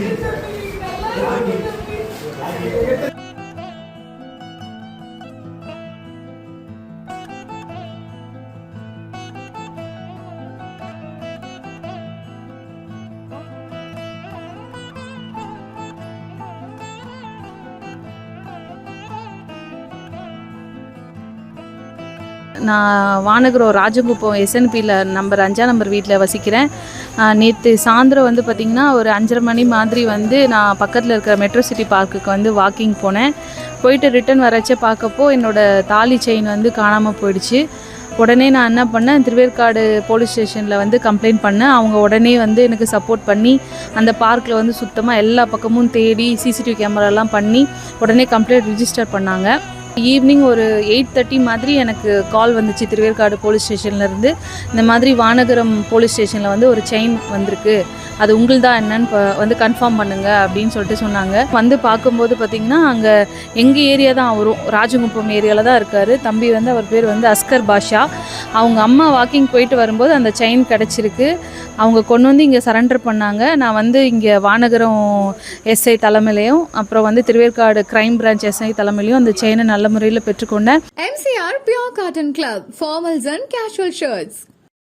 Thank you. நான் வானகரம் ராஜகுப்பம் எஸ்என்பியில் number அஞ்சாம் நம்பர் வீட்டில் வசிக்கிறேன். நேற்று சாயந்தரம் வந்து பார்த்திங்கன்னா ஒரு அஞ்சரை மணி மாதிரி வந்து நான் பக்கத்தில் இருக்கிற மெட்ரோ சிட்டி பார்க்குக்கு வந்து வாக்கிங் போனேன். போயிட்டு ரிட்டர்ன் வரச்சே பார்க்கப்போ என்னோடய தாலி செயின் வந்து காணாமல் போயிடுச்சு. உடனே நான் என்ன பண்ணேன் திருவேற்காடு போலீஸ் ஸ்டேஷனில் வந்து கம்ப்ளைண்ட் பண்ணேன். அவங்க உடனே வந்து எனக்கு சப்போர்ட் பண்ணி அந்த பார்க்கில் வந்து சுத்தமாக எல்லா பக்கமும் தேடி சிசிடிவி கேமராலாம் பண்ணி உடனே கம்ப்ளைண்ட் ரிஜிஸ்டர் பண்ணாங்க. ஈவினிங் ஒரு எயிட் தேர்ட்டி மாதிரி எனக்கு கால் வந்துச்சு. திருவேற்காடு போலீஸ் ஸ்டேஷன்லேருந்து இந்த மாதிரி வானகரம் போலீஸ் ஸ்டேஷனில் வந்து ஒரு செயின் வந்திருக்கு. அது உங்கள்தான் என்னன்னு ப- வந்து கன்ஃபார்ம் பண்ணுங்க அப்படின்னு சொல்லிட்டு சொன்னாங்க. வந்து பார்க்கும்போது பார்த்தீங்கன்னா அங்கே எங்கள் ஏரியா தான் அவரும் ராஜகுப்பம் ஏரியாவில் தான் இருக்கார். தம்பி வந்து அவர் பேர் வந்து அஸ்கர் பாஷா. அவங்க அம்மா வாக்கிங் போயிட்டு வரும்போது அந்த செயின் கிடச்சிருக்கு. அவங்க கொண்டு வந்து இங்கே சரண்டர் பண்ணாங்க. நான் வந்து இங்கே வானகரம் எஸ்ஐ தலைமையிலையும் அப்புறம் வந்து திருவேற்காடு கிரைம் பிரான்ச் எஸ்ஐ தலைமையிலையும் அந்த செயினை நல்ல நல்ல முறையில் பெற்றுக்கொண்டேன் MCR pure cotton club formals and casual shirts